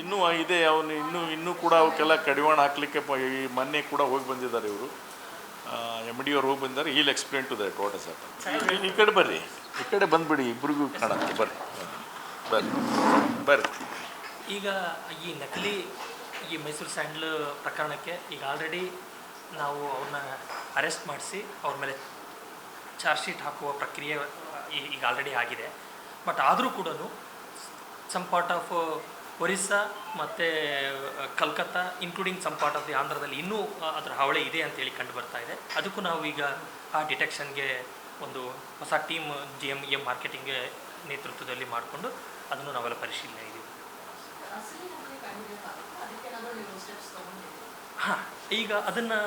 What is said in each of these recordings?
ಇನ್ನೂ ಇದೆ, ಅವನು ಇನ್ನೂ ಇನ್ನೂ ಕೂಡ ಅವಕ್ಕೆಲ್ಲ ಕಡಿವಾಣ ಹಾಕ್ಲಿಕ್ಕೆ ಈ ಮೊನ್ನೆ ಕೂಡ ಹೋಗಿ ಬಂದಿದ್ದಾರೆ ಇವರು. ಎಂ ಡಿ ಅವ್ರು ಹೋಗಿ ಬಂದಿದ್ದಾರೆ. I'll explain to that what is ಈ ಕಡೆ ಬರ್ರಿ. ಈ ಕಡೆ ಬಂದುಬಿಡಿ ಇಬ್ಬರಿಗೂ ಕಾಣುತ್ತೆ ಬರ್ರಿ. ಬರ್ರಿ. ಬರ್ರಿ. ಈಗ ಈ ನಕಲಿ, ಈ ಮೈಸೂರು ಸ್ಯಾಂಡ್ಲ್ ಪ್ರಕರಣಕ್ಕೆ ಈಗ ಆಲ್ರೆಡಿ ನಾವು ಅವ್ರನ್ನ ಅರೆಸ್ಟ್ ಮಾಡಿಸಿ, ಅವ್ರ ಮೇಲೆ ಚಾರ್ಜ್ ಶೀಟ್ ಹಾಕುವ ಪ್ರಕ್ರಿಯೆ ಈಗ ಆಲ್ರೆಡಿ ಆಗಿದೆ. ಬಟ್ ಆದರೂ ಕೂಡ ಸಮ್ ಪಾರ್ಟ್ ಆಫ್ ಒರಿಸ್ಸಾ ಮತ್ತು Calcutta including some part of the ಆಂಧ್ರದಲ್ಲಿ ಇನ್ನೂ ಅದರ ಹಾವಳಿ ಇದೆ ಅಂತೇಳಿ ಕಂಡು ಬರ್ತಾ ಇದೆ. ಅದಕ್ಕೂ ನಾವು ಈಗ ಆ ಡಿಟೆಕ್ಷನ್ಗೆ ಒಂದು ಹೊಸ team G M M marketing ನೇತೃತ್ವದಲ್ಲಿ ಮಾಡಿಕೊಂಡು ಅದನ್ನು ನಾವೆಲ್ಲ ಪರಿಶೀಲನೆ ಇದ್ದೀವಿ. ಹಾಂ, ಈಗ ಅದನ್ನು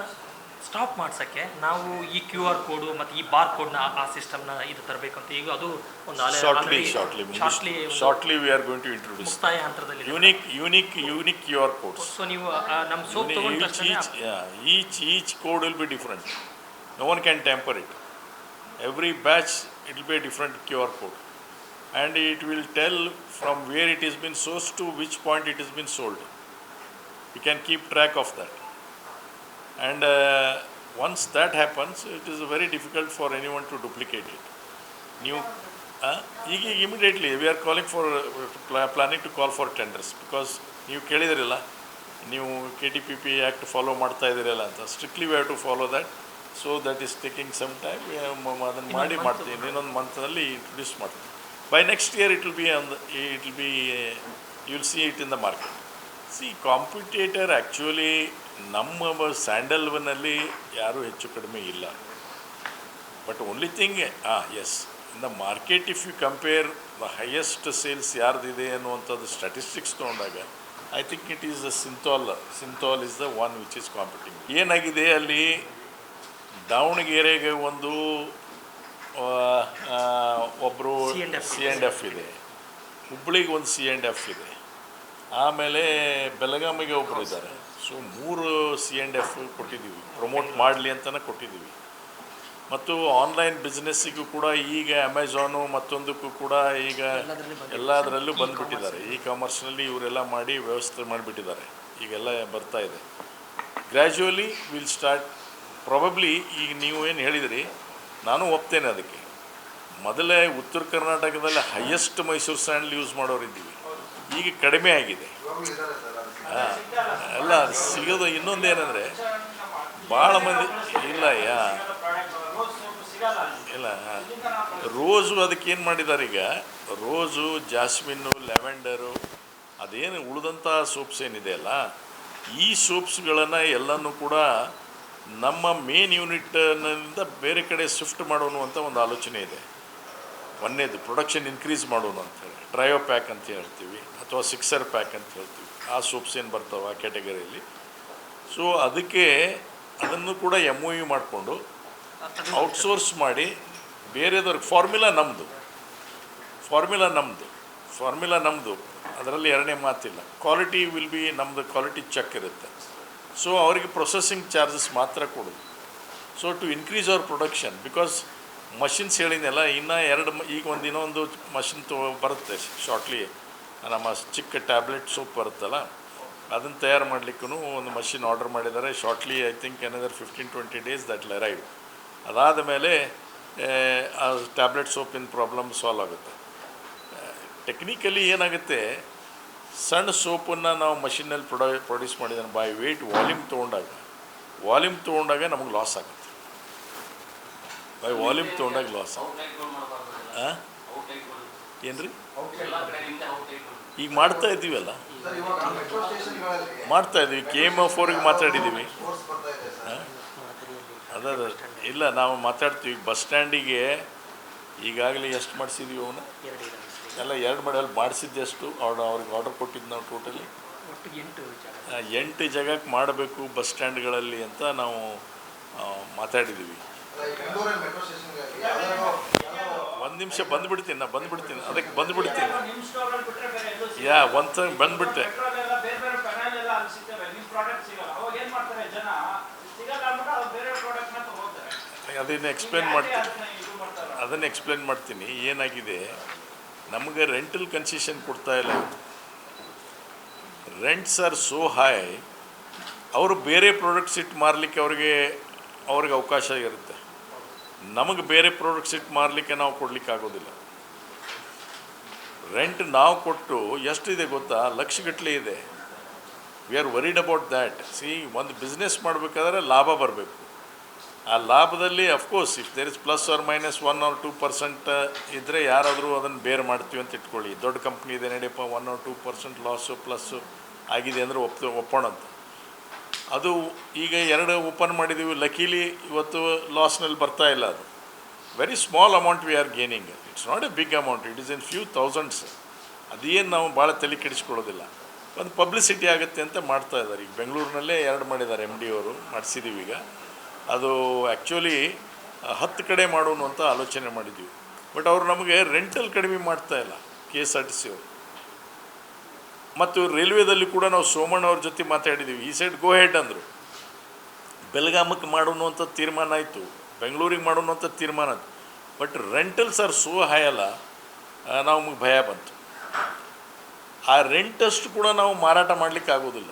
ಸ್ಟಾಪ್ ಮಾಡ್ಸೋಕ್ಕೆ ನಾವು ಈ ಕ್ಯೂ ಆರ್ ಕೋಡ್ ಮತ್ತೆ ಈ ಬಾರ್ ಕೋಡ್ನ ಆ ಸಿಸ್ಟಮ್ನ ಇದು ತರಬೇಕಂತ ಈಗ ಅದು ಒಂದು shortly shortly shortly shortly we are going to introduce ಮುಕ್ತಾಯ ಹಂತದಲ್ಲಿ unique unique unique Q R code so ನೀವು ನಮ್ಮ ಸೋಪ್ ತೊಗೊಂಡು each each each code will be different no one can tamper it every batch it be different Q R code and it will tell from where it is been source to which point it is been sold you can keep track of that And uh, once that happens, it is very difficult for anyone to duplicate it. New, uh, immediately we are calling for planning to call for tenders because ನೀವು ಕೇಳಿದಿರಲ್ಲ ನೀವು K T P P act follow ಮಾಡ್ತಾ ಇದ್ದೀರಲ್ಲ ಅಂತ. Strictly we have to follow that so that is taking some time ಅದನ್ನು ಮಾಡಿ ಮಾಡ್ತೀವಿ. ಇನ್ನೊಂದು ಮಂತ್ನಲ್ಲಿ ಇಂಟ್ರೊಡ್ಯೂಸ್ ಮಾಡ್ತೀವಿ. By next year it will be on it will be you will see it in the market see competitor actually ನಮ್ಮ ಸ್ಯಾಂಡಲ್ವನಲ್ಲಿ ಯಾರೂ ಹೆಚ್ಚು ಕಡಿಮೆ ಇಲ್ಲ. ಬಟ್ ಓನ್ಲಿ ಥಿಂಗ್ ಹಾಂ yes in the market if you compare the highest sales ಯಾರ್ದಿದೆ ಅನ್ನುವಂಥದ್ದು statistics ತೊಗೊಂಡಾಗ I think it is the Cinthol Cinthol is the one which is competing ಏನಾಗಿದೆ ಅಲ್ಲಿ? ದಾವಣಗೆರೆಗೆ ಒಂದು ಒಬ್ಬರು. ಸಿ ಎಂಡ್ ಎಫ್ ಇದೆ. ಹುಬ್ಳಿಗೆ ಒಂದು ಸಿ ಎಂಡ್ ಎಫ್ ಇದೆ. ಆಮೇಲೆ ಬೆಳಗಾಮಿಗೆ ಒಬ್ಬರು ಇದ್ದಾರೆ. ಸೊ ಮೂರು ಸಿ ಆ್ಯಂಡ್ ಎಫ್ ಕೊಟ್ಟಿದ್ದೀವಿ. ಪ್ರಮೋಟ್ ಮಾಡಲಿ ಅಂತಲೇ ಕೊಟ್ಟಿದ್ದೀವಿ. ಮತ್ತು ಆನ್ಲೈನ್ ಬಿಸ್ನೆಸ್ಸಿಗೂ ಕೂಡ ಈಗ ಅಮೆಝಾನು ಮತ್ತೊಂದಕ್ಕೂ ಕೂಡ ಈಗ ಎಲ್ಲದರಲ್ಲಿ. ಬಂದುಬಿಟ್ಟಿದ್ದಾರೆ. ಇ ಕಾಮರ್ಸ್ನಲ್ಲಿ ಇವರೆಲ್ಲ ಮಾಡಿ ವ್ಯವಸ್ಥೆ ಮಾಡಿಬಿಟ್ಟಿದ್ದಾರೆ. ಈಗೆಲ್ಲ ಬರ್ತಾ ಇದೆ. ಗ್ರ್ಯಾಜುವಲಿ ವಿಲ್ ಸ್ಟಾರ್ಟ್ ಪ್ರಾಬಬ್ಲಿ ಈಗ ನೀವು ಏನು ಹೇಳಿದಿರಿ ನಾನು ಒಪ್ತೇನೆ ಅದಕ್ಕೆ. ಮೊದಲೇ ಉತ್ತರ ಕರ್ನಾಟಕದಲ್ಲಿ ಹೈಯೆಸ್ಟ್ ಮೈಸೂರು ಸ್ಯಾಂಡಲ್ ಯೂಸ್ ಮಾಡೋರಿದ್ದೀವಿ. ಈಗ ಕಡಿಮೆ ಆಗಿದೆ. ಅಲ್ಲ ಸಿಗೋದು ಇನ್ನೊಂದೇನೆಂದರೆ ಭಾಳ ಮಂದಿ ಇಲ್ಲ, ಯಾ. ಇಲ್ಲ ರೋಸು ಅದಕ್ಕೆ ಏನು ಮಾಡಿದ್ದಾರೆ ಈಗ? ರೋಸು ಜಾಸ್ಮಿನ್ನು, ಲ್ಯಾವೆಂಡರು, ಅದೇನು ಉಳಿದಂಥ ಸೋಪ್ಸ್ ಏನಿದೆ ಅಲ್ಲ, ಈ ಸೋಪ್ಸ್ಗಳನ್ನು ಎಲ್ಲನೂ ಕೂಡ ನಮ್ಮ ಮೇನ್ ಯೂನಿಟ್ನಿಂದ ಬೇರೆ ಕಡೆ ಶಿಫ್ಟ್ ಮಾಡೋಣ ಅಂತ ಒಂದು ಆಲೋಚನೆ ಇದೆ. ಒಂದನೇದು ಪ್ರೊಡಕ್ಷನ್ ಇನ್ಕ್ರೀಸ್ ಮಾಡೋಣ ಅಂತೇಳಿ ಡ್ರೈವರ್ ಪ್ಯಾಕ್ ಅಂತ ಹೇಳ್ತೀವಿ, ಅಥವಾ ಸಿಕ್ಸರ್ ಪ್ಯಾಕ್ ಅಂತ ಹೇಳ್ತೀವಿ. ಆ ಸೂಪ್ಸ್ ಏನು ಬರ್ತಾವೆ ಆ ಕ್ಯಾಟಗರಿಯಲ್ಲಿ ಸೊ ಅದಕ್ಕೆ ಅದನ್ನು ಕೂಡ ಎಂ ಒ ಯು ಮಾಡಿಕೊಂಡು ಔಟ್ಸೋರ್ಸ್ ಮಾಡಿ ಬೇರೆದವ್ರಿಗೆ ಫಾರ್ಮುಲಾ ನಮ್ಮದು ಫಾರ್ಮುಲಾ ನಮ್ಮದು ಫಾರ್ಮುಲಾ ನಮ್ಮದು ಅದರಲ್ಲಿ ಎರಡನೇ ಮಾತಿಲ್ಲ. ಕ್ವಾಲಿಟಿ ವಿಲ್ ಬಿ ನಮ್ಮದು ಕ್ವಾಲಿಟಿ ಚೆಕ್ ಇರುತ್ತೆ. ಸೊ ಅವರಿಗೆ ಪ್ರೊಸೆಸಿಂಗ್ ಚಾರ್ಜಸ್ ಮಾತ್ರ ಕೊಡೋದು. So to increase our production because machines ಹೇಳಿದ್ನಲ್ಲ ಇನ್ನೂ ಎರಡು ಈಗ ಒಂದು ಇನ್ನೊಂದು ಮಷಿನ್ ತೊ, ಬರುತ್ತೆ ಶಾರ್ಟ್ಲಿ ನಮ್ಮ ಚಿಕ್ಕ ಟ್ಯಾಬ್ಲೆಟ್ ಸೋಪ್ ಬರುತ್ತಲ್ಲ, ಅದನ್ನು ತಯಾರು ಮಾಡಲಿಕ್ಕೂ ಒಂದು ಮಷಿನ್ ಆರ್ಡರ್ ಮಾಡಿದ್ದಾರೆ. Shortly I think another fifteen twenty days that arrive ಅದಾದ ಮೇಲೆ ಆ ಟ್ಯಾಬ್ಲೆಟ್ ಸೋಪಿನ ಪ್ರಾಬ್ಲಮ್ ಸಾಲ್ವ್ ಆಗುತ್ತೆ. ಟೆಕ್ನಿಕಲಿ ಏನಾಗುತ್ತೆ, ಸಣ್ಣ ಸೋಪನ್ನು ನಾವು ಮಷಿನಲ್ಲಿ ಪ್ರೊಡ ಪ್ರೊಡ್ಯೂಸ್ ಮಾಡಿದ್ದಾನೆ ಬೈ ವೇಟ್ ವಾಲ್ಯೂಮ್ ತೊಗೊಂಡಾಗ ವಾಲ್ಯೂಮ್ ತೊಗೊಂಡಾಗ ನಮಗೆ ಲಾಸ್ ಆಗುತ್ತೆ. ಬೈ ವಾಲ್ಯೂಮ್ ತೊಗೊಂಡಾಗ ಲಾಸ್ ಹಾಂ ಏನು ರೀ ಈಗ ಮಾಡ್ತಾ ಇದ್ದೀವಲ್ಲ? ಮಾಡ್ತಾ ಇದ್ದೀವಿ. ಕೆ ಎಂ ಎಫ್ ಅವ್ರಿಗೆ ಮಾತಾಡಿದ್ದೀವಿ. ಅದ ಇಲ್ಲ, ನಾವು ಮಾತಾಡ್ತೀವಿ. ಬಸ್ ಸ್ಟ್ಯಾಂಡಿಗೆ ಈಗಾಗಲೇ ಎಷ್ಟು ಮಾಡಿಸಿದ್ದೀವಿ ಅವನು? ಎಲ್ಲ ಎರಡು ಮಾಡಿ ಮಾಡಿಸಿದ್ದೆಷ್ಟು ಅವ್ರು ಅವ್ರಿಗೆ ಆರ್ಡರ್ ಕೊಟ್ಟಿದ್ದು ನಾವು ಟೋಟಲಿ ಎಂಟು ಜಾಗ ಜಾಗಕ್ಕೆ ಮಾಡಬೇಕು ಬಸ್ ಸ್ಟ್ಯಾಂಡ್ಗಳಲ್ಲಿ ಅಂತ ನಾವು ಮಾತಾಡಿದ್ದೀವಿ. ಒಂದು ನಿಮಿಷ ಬಂದ್ಬಿಡ್ತೀನಿ, ನಾ ಬಂದ್ಬಿಡ್ತೀನಿ, ಅದಕ್ಕೆ ಬಂದ್ಬಿಡ್ತೀನಿ. ಯಾ, ಒಂದು ಬಂದ್ಬಿಟ್ಟೆ. ಅದನ್ನು ಎಕ್ಸ್ಪ್ಲೇನ್ ಮಾಡ್ತೀನಿ ಅದನ್ನು ಎಕ್ಸ್ಪ್ಲೇನ್ ಮಾಡ್ತೀನಿ, ಏನಾಗಿದೆ? ನಮಗೆ ರೆಂಟಲ್ ಕನ್ಸೆಷನ್ ಕೊಡ್ತಾ ಇಲ್ಲ. ರೆಂಟ್ಸ್ ಆರ್ ಸೋ ಹೈ ಅವರು ಬೇರೆ ಪ್ರಾಡಕ್ಟ್ಸ್ ಇಟ್ಟು ಮಾರಲಿಕ್ಕೆ ಅವ್ರಿಗೆ ಅವ್ರಿಗೆ ಅವಕಾಶ ಇರುತ್ತೆ. ನಮಗೆ ಬೇರೆ ಪ್ರಾಡಕ್ಟ್ಸ್ ಇಟ್ಟು ಮಾರಲಿಕ್ಕೆ ನಾವು ಕೊಡಲಿಕ್ಕೆ ಆಗೋದಿಲ್ಲ. ರೆಂಟ್ ನಾವು ಕೊಟ್ಟು ಎಷ್ಟಿದೆ ಗೊತ್ತಾ? ಲಕ್ಷಗಟ್ಟಲೆ ಇದೆ. We are worried about that see ಒಂದು ಬಿಸ್ನೆಸ್ ಮಾಡಬೇಕಾದ್ರೆ ಲಾಭ ಬರಬೇಕು. ಆ ಲಾಭದಲ್ಲಿ of course if there is plus or minus one or two percent ಇದ್ದರೆ ಯಾರಾದರೂ ಅದನ್ನು ಬೇರ್ ಮಾಡ್ತೀವಿ ಅಂತ ಇಟ್ಕೊಳ್ಳಿ. ದೊಡ್ಡ ಕಂಪ್ನಿ ಇದೆ ನಡೆಯಪ್ಪ one or two percent loss plus ಆಗಿದೆ ಅಂದರೆ ಒಪ್ತ ಒಪ್ಪೋಣ ಅಂತ ಅದು ಈಗ ಎರಡು ಓಪನ್ ಮಾಡಿದ್ದೀವಿ ಲಕೀಲಿ ಇವತ್ತು ಲಾಸ್ನಲ್ಲಿ ಬರ್ತಾ ಇಲ್ಲ ಅದು. Very small amount we are gaining it's not a big amount it is in few thousands ಅದೇನು ನಾವು ಭಾಳ ತಲೆ ಕೆಡಿಸ್ಕೊಳ್ಳೋದಿಲ್ಲ. ಒಂದು ಪಬ್ಲಿಸಿಟಿ ಆಗುತ್ತೆ ಅಂತ ಮಾಡ್ತಾ ಇದ್ದಾರೆ. ಈಗ ಬೆಂಗಳೂರಿನಲ್ಲೇ ಎರಡು ಮಾಡಿದ್ದಾರೆ ಎಂ ಡಿ ಅವರು. ಮಾಡಿಸಿದ್ದೀವಿ ಈಗ. ಅದು ಆ್ಯಕ್ಚುಲಿ ಹತ್ತು ಕಡೆ ಮಾಡೋಣ ಅಂತ ಆಲೋಚನೆ ಮಾಡಿದ್ದೀವಿ ಬಟ್ ಅವರು ನಮಗೆ ರೆಂಟಲ್ ಕಡಿಮೆ ಮಾಡ್ತಾ ಇಲ್ಲ. K S R T C ಅವರು. ಮತ್ತು ರೈಲ್ವೆದಲ್ಲಿ ಕೂಡ ನಾವು ಸೋಮಣ್ಣ ಅವ್ರ ಜೊತೆ ಮಾತಾಡಿದ್ದೀವಿ ಈ ಸೈಡ್ ಗೋ ಹೆಡ್ ಅಂದರು. ಬೆಳಗಾಮಕ್ಕೆ ಮಾಡೋಣ ಅಂತ ತೀರ್ಮಾನ ಆಯಿತು. ಬೆಂಗಳೂರಿಗೆ ಮಾಡೋಣ ಅಂತ ತೀರ್ಮಾನ ಆಯಿತು. But rentals are so high ಅಲ್ಲ ನಮಗೆ ಭಯ ಬಂತು. ಆ ರೆಂಟಷ್ಟು ಕೂಡ ನಾವು ಮಾರಾಟ ಮಾಡಲಿಕ್ಕೆ ಆಗೋದಿಲ್ಲ.